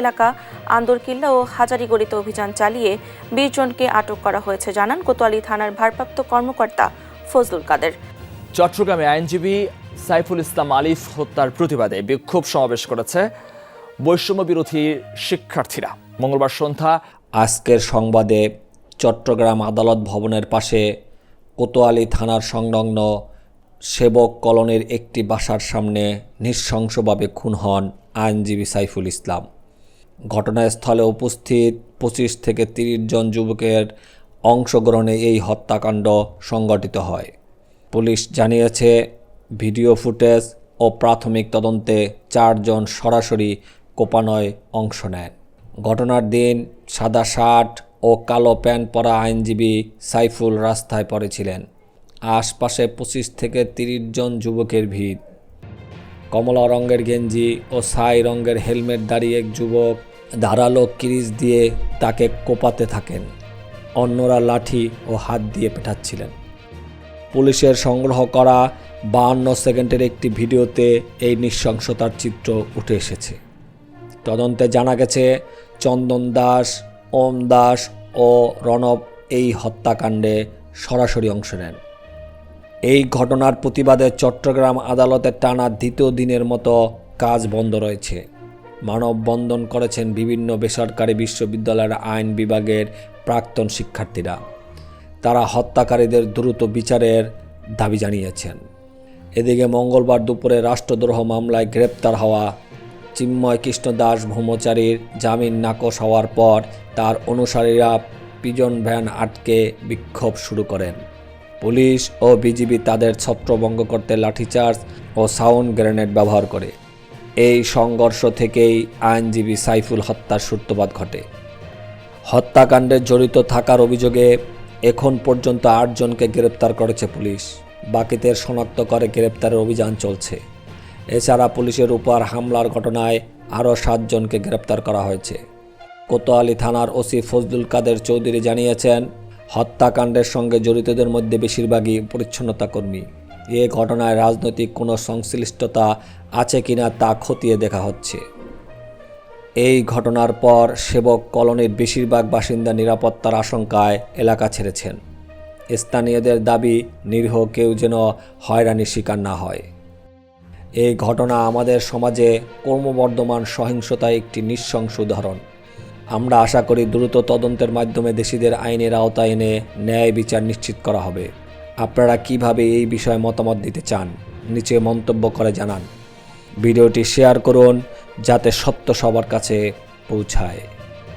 এলাকা আন্দরকিল্লা ও হাজারিগড়িতে অভিযান চালিয়ে বিশ জনকে আটক করা হয়েছে জানান কোতোয়ালি থানার ভারপ্রাপ্ত কর্মকর্তা ফজলুল কাদের। চট্টগ্রামে আইনজীবী সাইফুল ইসলাম আলিফ হত্যার প্রতিবাদে বিক্ষোভ সমাবেশ করেছে বৈষম্য বিরোধী শিক্ষার্থীরা। মঙ্গলবার সন্ধ্যা আজকের সংবাদে চট্টগ্রাম আদালত ভবনের পাশে কোতোয়ালি থানার সংলগ্ন সেবক কলোনির একটি বাসার সামনে নৃশংসভাবে খুন হন আইনজীবী সাইফুল ইসলাম। ঘটনাস্থলে উপস্থিত পঁচিশ থেকে তিরিশ জন যুবকের অংশগ্রহণে এই হত্যাকাণ্ড সংগঠিত হয়। পুলিশ জানিয়েছে, ভিডিও ফুটেজ ও প্রাথমিক তদন্তে চারজন সরাসরি কোপানয় অংশ নেন। ঘটনার দিন সাদা শার্ট ও কালো প্যান্ট পরা আইনজীবী সাইফুল রাস্তায় পড়েছিলেন। আশপাশে পঁচিশ থেকে তিরিশ জন যুবকের ভিড়। কমলা রঙের গেঞ্জি ও ছাই রঙের হেলমেট দাঁড়িয়ে এক যুবক ধারালো কিরিচ দিয়ে তাকে কোপাতে থাকেন। অন্যরা লাঠি ও হাত দিয়ে পেটাচ্ছিলেন। পুলিশের সংগ্রহ করা বাহান্ন সেকেন্ডের একটি ভিডিওতে এই নৃশংসতার চিত্র উঠে এসেছে। তদন্তে জানা গেছে, চন্দন দাস, ওম দাস ও রণব এই হত্যাকাণ্ডে সরাসরি অংশ নেন। এই ঘটনার প্রতিবাদে চট্টগ্রাম আদালতের টানা দ্বিতীয় দিনের মতো কাজ বন্ধ রয়েছে। মানববন্ধন করেছেন বিভিন্ন বেসরকারি বিশ্ববিদ্যালয়ের আইন বিভাগের প্রাক্তন শিক্ষার্থীরা। তারা হত্যাকারীদের দ্রুত বিচারের দাবি জানিয়েছেন। এদিকে মঙ্গলবার দুপুরে রাষ্ট্রদ্রোহ মামলায় গ্রেপ্তার হওয়া চিন্ময় কৃষ্ণ দাস ভ্রমচারীর জামিন নাকচ হওয়ার পর তার অনুসারীরা পিজন ভ্যান আটকে বিক্ষোভ শুরু করেন। পুলিশ ও বিজিবি তাদের ছত্রভঙ্গ করতে লাঠিচার্জ ও সাউন্ড গ্রেনেড ব্যবহার করে। এই সংঘর্ষ থেকেই আইনজীবী সাইফুল হত্যার সূত্রপাত ঘটে। হত্যাকাণ্ডে জড়িত থাকার অভিযোগে এখন পর্যন্ত আটজনকে গ্রেপ্তার করেছে পুলিশ। বাকিদের শনাক্ত করে গ্রেপ্তারের অভিযান চলছে। এছাড়া পুলিশের উপর হামলার ঘটনায় আরও সাতজনকে গ্রেপ্তার করা হয়েছে। কোতোয়ালি থানার ওসি ফজলুল কাদের চৌধুরী জানিয়েছেন, হত্যাকাণ্ডের সঙ্গে জড়িতদের মধ্যে বেশিরভাগই পরিচ্ছন্নতা কর্মী এ ঘটনায় রাজনৈতিক কোনো সংশ্লিষ্টতা আছে কিনা তা খতিয়ে দেখা হচ্ছে। এই ঘটনার পর সেবক কলোনির বেশিরভাগ বাসিন্দা নিরাপত্তার আশঙ্কায় এলাকা ছেড়েছেন। স্থানীয়দের দাবি, নিরীহ কেউ যেন হয়রানির শিকার না হয়। এই ঘটনা আমাদের সমাজে ক্রমবর্ধমান সহিংসতায় একটি নৃশংস উদাহরণ। আমরা আশা করি দ্রুত তদন্তের মাধ্যমে দেশিদের আইনের আওতায় এনে ন্যায় বিচার নিশ্চিত করা হবে। আপনারা কীভাবে এই বিষয়ে মতামত দিতে চান, নিচে মন্তব্য করে জানান। ভিডিওটি শেয়ার করুন, যাতে সত্য সবার কাছে পৌঁছায়।